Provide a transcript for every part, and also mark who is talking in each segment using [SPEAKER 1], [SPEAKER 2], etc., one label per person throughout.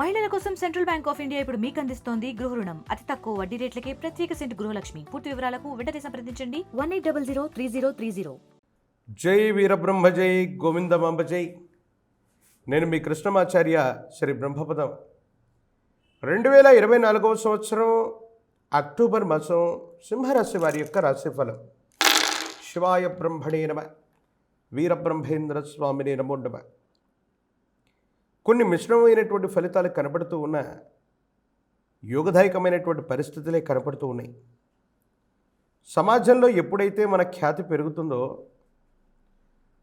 [SPEAKER 1] మహిళల కోసం central bank of India ఇప్పుడు మీకు అందిస్తోంది గృహ రుణం. అతి తక్కువ వడ్డీ రేట్లకే ప్రత్యేక సెంట్ గృహలక్ష్మి. పూర్తి వివరాలకు వెంటనే సంప్రదించండి. One eight double zero three zero three zero.
[SPEAKER 2] జై వీరబ్రహ్మ జై గోవిందమాంబ జై. నేను మీ కృష్ణమాచార్య శ్రీ బ్రహ్మపదం. రెండు వేల ఇరవై నాలుగవ సంవత్సరం అక్టోబర్ మాసం సింహరాశి వారి యొక్క రాశిఫలం. శివాయ బ్రహ్మణే నమ. వీరబ్రహ్మేంద్ర స్వామిని నమో నమ. కొన్ని మిశ్రమమైనటువంటి ఫలితాలు కనపడుతూ ఉన్న యోగదాయకమైనటువంటి పరిస్థితులే కనపడుతూ ఉన్నాయి. సమాజంలో ఎప్పుడైతే మన ఖ్యాతి పెరుగుతుందో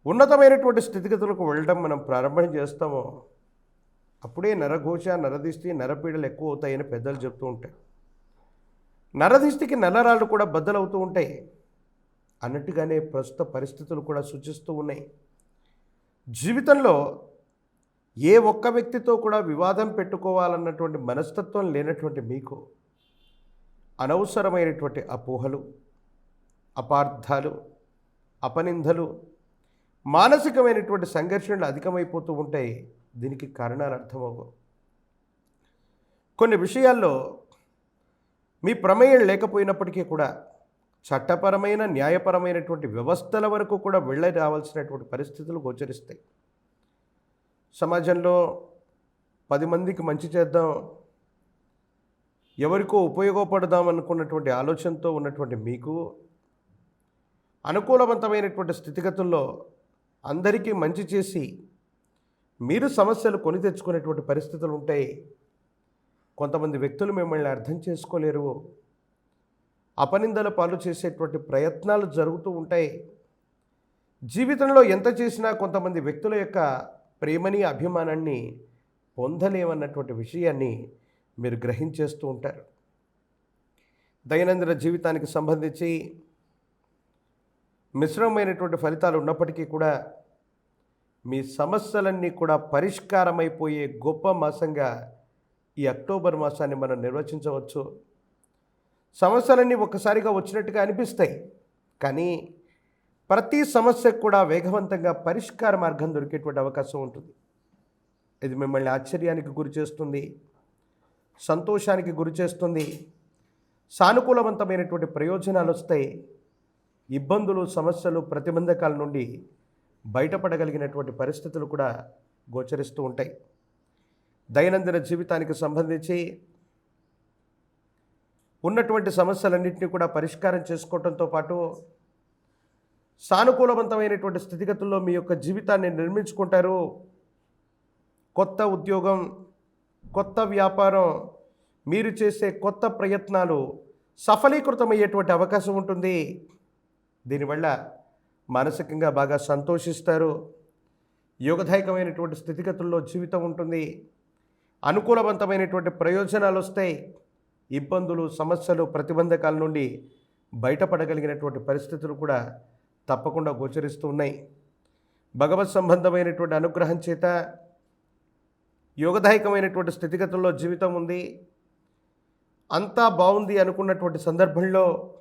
[SPEAKER 2] ఉన్నతమైనటువంటి స్థితిగతులకు వెళ్ళడం మనం ప్రారంభం చేస్తామో అప్పుడే నరఘోష నరదిష్టి నరపీడలు ఎక్కువ అవుతాయని పెద్దలు చెప్తూ ఉంటాయి. నరదిష్టికి నల్లరాళ్ళు కూడా బద్దలవుతూ ఉంటాయి అన్నట్టుగానే ప్రస్తుత పరిస్థితులు కూడా సూచిస్తూ ఉన్నాయి. జీవితంలో ఏ ఒక్క వ్యక్తితో కూడా వివాదం పెట్టుకోవాలన్నటువంటి మనస్తత్వం లేనటువంటి మీకు అనవసరమైనటువంటి అపోహలు అపార్థాలు అపనిందలు మానసికమైనటువంటి సంఘర్షణలు అధికమైపోతూ ఉంటాయి దీనికి కారణాలు అర్థమవు కొన్ని విషయాల్లో మీ ప్రమేయం లేకపోయినప్పటికీ కూడా చట్టపరమైన న్యాయపరమైనటువంటి వ్యవస్థల వరకు కూడా వెళ్ళి రావాల్సినటువంటి పరిస్థితులు గోచరిస్తాయి. సమాజంలో పది మందికి మంచి చేద్దాం ఎవరికో ఉపయోగపడదాం అనుకున్నటువంటి ఆలోచనతో ఉన్నటువంటి మీకు అనుకూలవంతమైనటువంటి స్థితిగతుల్లో అందరికీ మంచి చేసి మీరు సమస్యలు కొని తెచ్చుకునేటువంటి పరిస్థితులు ఉంటాయి కొంతమంది వ్యక్తులు మిమ్మల్ని అర్థం చేసుకోలేరు. అపనిందల పాలు చేసేటువంటి ప్రయత్నాలు జరుగుతూ ఉంటాయి. జీవితంలో ఎంత చేసినా కొంతమంది వ్యక్తుల యొక్క ప్రేమని అభిమానాన్ని పొందలేమన్నటువంటి విషయాన్ని మీరు గ్రహించేస్తూ ఉంటారు. దైనందిన జీవితానికి సంబంధించి మిశ్రమమైనటువంటి ఫలితాలు ఉన్నప్పటికీ కూడా మీ సమస్యలన్నీ కూడా పరిష్కారమైపోయే గొప్ప మాసంగా ఈ అక్టోబర్ మాసాన్ని మనం నిర్వచించవచ్చు. సమస్యలన్నీ ఒక్కసారిగా వచ్చినట్టుగా అనిపిస్తాయి. కానీ ప్రతి సమస్యకు కూడా వేగవంతంగా పరిష్కార మార్గం దొరికేటువంటి అవకాశం ఉంటుంది. ఇది మిమ్మల్ని ఆశ్చర్యానికి గురి చేస్తుంది సంతోషానికి గురి చేస్తుంది. సానుకూలవంతమైనటువంటి ప్రయోజనాలు వస్తాయి ఇబ్బందులు సమస్యలు ప్రతిబంధకాల నుండి బయటపడగలిగినటువంటి పరిస్థితులు కూడా గోచరిస్తూ ఉంటాయి. దైనందిన జీవితానికి సంబంధించి ఉన్నటువంటి సమస్యలన్నింటినీ కూడా పరిష్కారం చేసుకోవడంతో పాటు సానుకూలవంతమైనటువంటి స్థితిగతుల్లో మీ యొక్క జీవితాన్ని నిర్మించుకుంటారు. కొత్త ఉద్యోగం కొత్త వ్యాపారం మీరు చేసే కొత్త ప్రయత్నాలు సఫలీకృతమయ్యేటువంటి అవకాశం ఉంటుంది. దీనివల్ల మానసికంగా బాగా సంతోషిస్తారు. యోగదాయకమైనటువంటి స్థితిగతుల్లో జీవితం ఉంటుంది. అనుకూలవంతమైనటువంటి ప్రయోజనాలు వస్తాయి. ఇబ్బందులు సమస్యలు ప్రతిబంధకాల నుండి బయటపడగలిగినటువంటి పరిస్థితులు కూడా తప్పకుండా గోచరిస్తూ ఉన్నాయి. భగవత్ సంబంధమైనటువంటి అనుగ్రహం చేత యోగదాయకమైనటువంటి స్థితిగతుల్లో జీవితం ఉంది. అంతా బాగుంది అనుకున్నటువంటి సందర్భంలో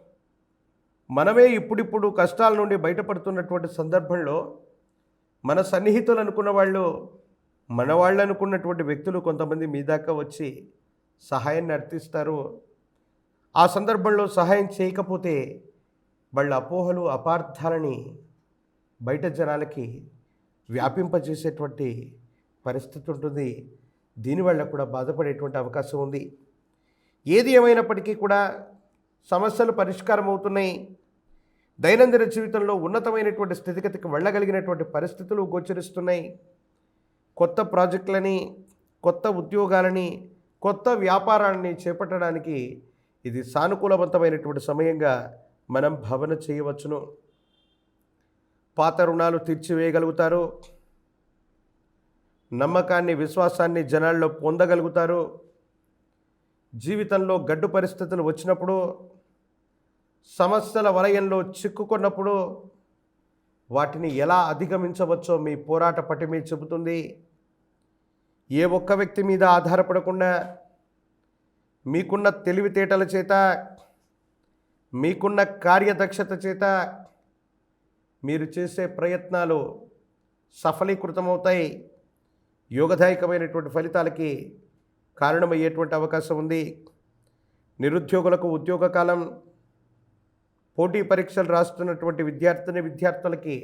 [SPEAKER 2] మనమే ఇప్పుడిప్పుడు కష్టాల నుండి బయటపడుతున్నటువంటి సందర్భంలో మన సన్నిహితులు అనుకున్న వాళ్ళు మన వాళ్ళు అనుకున్నటువంటి వ్యక్తులు కొంతమంది మీ దాకా వచ్చి సహాయాన్ని అర్థిస్తారు. ఆ సందర్భంలో సహాయం చేయకపోతే వాళ్ళ అపోహలు అపార్థాలని బయట జనాలకి వ్యాపింపజేసేటువంటి పరిస్థితి ఉంటుంది. దీనివల్ల కూడా బాధపడేటువంటి అవకాశం ఉంది. ఏది ఏమైనప్పటికీ కూడా సమస్యలు పరిష్కారం అవుతున్నాయి. దైనందిన జీవితంలో ఉన్నతమైనటువంటి స్థితిగతికి వెళ్ళగలిగినటువంటి పరిస్థితులు గోచరిస్తున్నాయి. కొత్త ప్రాజెక్టులని కొత్త ఉద్యోగాలని కొత్త వ్యాపారాలని చేపట్టడానికి ఇది సానుకూలవంతమైనటువంటి సమయంగా మనం భావన చేయవచ్చును. పాత రుణాలు తీర్చివేయగలుగుతారు. నమ్మకాన్ని విశ్వాసాన్ని జనాల్లో పొందగలుగుతారు. జీవితంలో గడ్డు పరిస్థితులు వచ్చినప్పుడు సమస్యల వలయంలో చిక్కుకున్నప్పుడు వాటిని ఎలా అధిగమించవచ్చో మీ పోరాట పటిమే చెబుతుంది. ఏ ఒక్క వ్యక్తి మీద ఆధారపడకుండా మీకున్న తెలివితేటల చేత మీకున్న కార్యదక్షత చేత మీరు చేసే ప్రయత్నాలు సఫలీకృతమవుతాయి. యోగదాయకమైనటువంటి ఫలితాలకి కారణమయ్యేటువంటి అవకాశం ఉంది. నిరుద్యోగులకు ఉద్యోగ కాలం పోటీ పరీక్షలు రాస్తున్నటువంటి విద్యార్థిని విద్యార్థులకి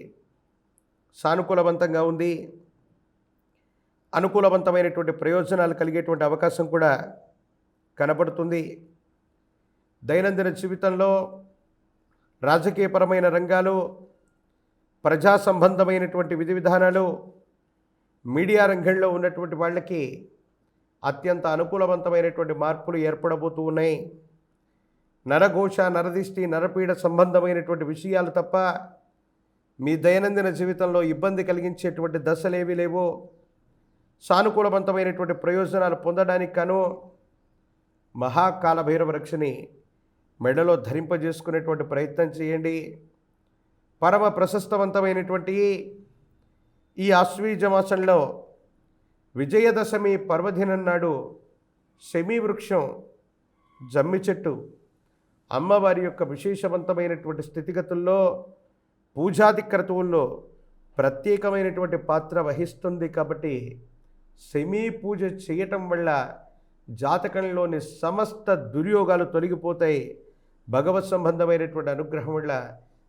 [SPEAKER 2] సానుకూలవంతంగా ఉంది. అనుకూలవంతమైనటువంటి ప్రయోజనాలు కలిగేటువంటి అవకాశం కూడా కనబడుతుంది. దైనందిన జీవితంలో రాజకీయపరమైన రంగాలు ప్రజా సంబంధమైనటువంటి విధి విధానాలు మీడియా రంగంలో ఉన్నటువంటి వాళ్ళకి అత్యంత అనుకూలవంతమైనటువంటి మార్పులు ఏర్పడబోతూ ఉన్నాయి. నరఘోష నరదిష్టి నరపీడ సంబంధమైనటువంటి విషయాలు తప్ప మీ దైనందిన జీవితంలో ఇబ్బంది కలిగించేటువంటి దశలేవి లేవో. సానుకూలవంతమైనటువంటి ప్రయోజనాలు పొందడానికి కాను మహాకాల భైరవ రక్షని మెడలో ధరింపజేసుకునేటువంటి ప్రయత్నం చేయండి. పరమ ప్రశస్తవంతమైనటువంటి ఈ ఆశ్వీజమాసంలో విజయదశమి పర్వదినం నాడు శమీ వృక్షం జమ్మి చెట్టు అమ్మవారి యొక్క విశేషవంతమైనటువంటి స్థితిగతుల్లో పూజాది క్రతువుల్లో ప్రత్యేకమైనటువంటి పాత్ర వహిస్తుంది కాబట్టి శమీ పూజ చేయటం వల్ల జాతకంలోని సమస్త దుర్యోగాలు తొలగిపోతాయి. భగవత్ సంబంధమైనటువంటి అనుగ్రహం వల్ల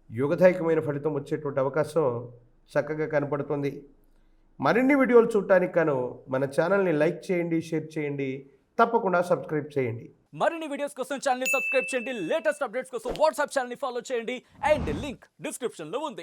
[SPEAKER 2] యుగదాయకమైన ఫలితం వచ్చేటువంటి అవకాశం చక్కగా కనపడుతుంది. మరిన్ని వీడియోలు చూడటానికి గాను మన ఛానల్ని లైక్ చేయండి షేర్ చేయండి తప్పకుండా సబ్స్క్రైబ్ చేయండి.
[SPEAKER 3] మరిన్ని వీడియోస్ కోసం ఛానల్ సబ్స్క్రైబ్ చేయండి. లేటెస్ట్ అప్డేట్స్ కోసం వాట్సాప్ ఛానల్ని ఫాలో చేయండి. అండ్ లింక్ డిస్క్రిప్షన్లో ఉంది.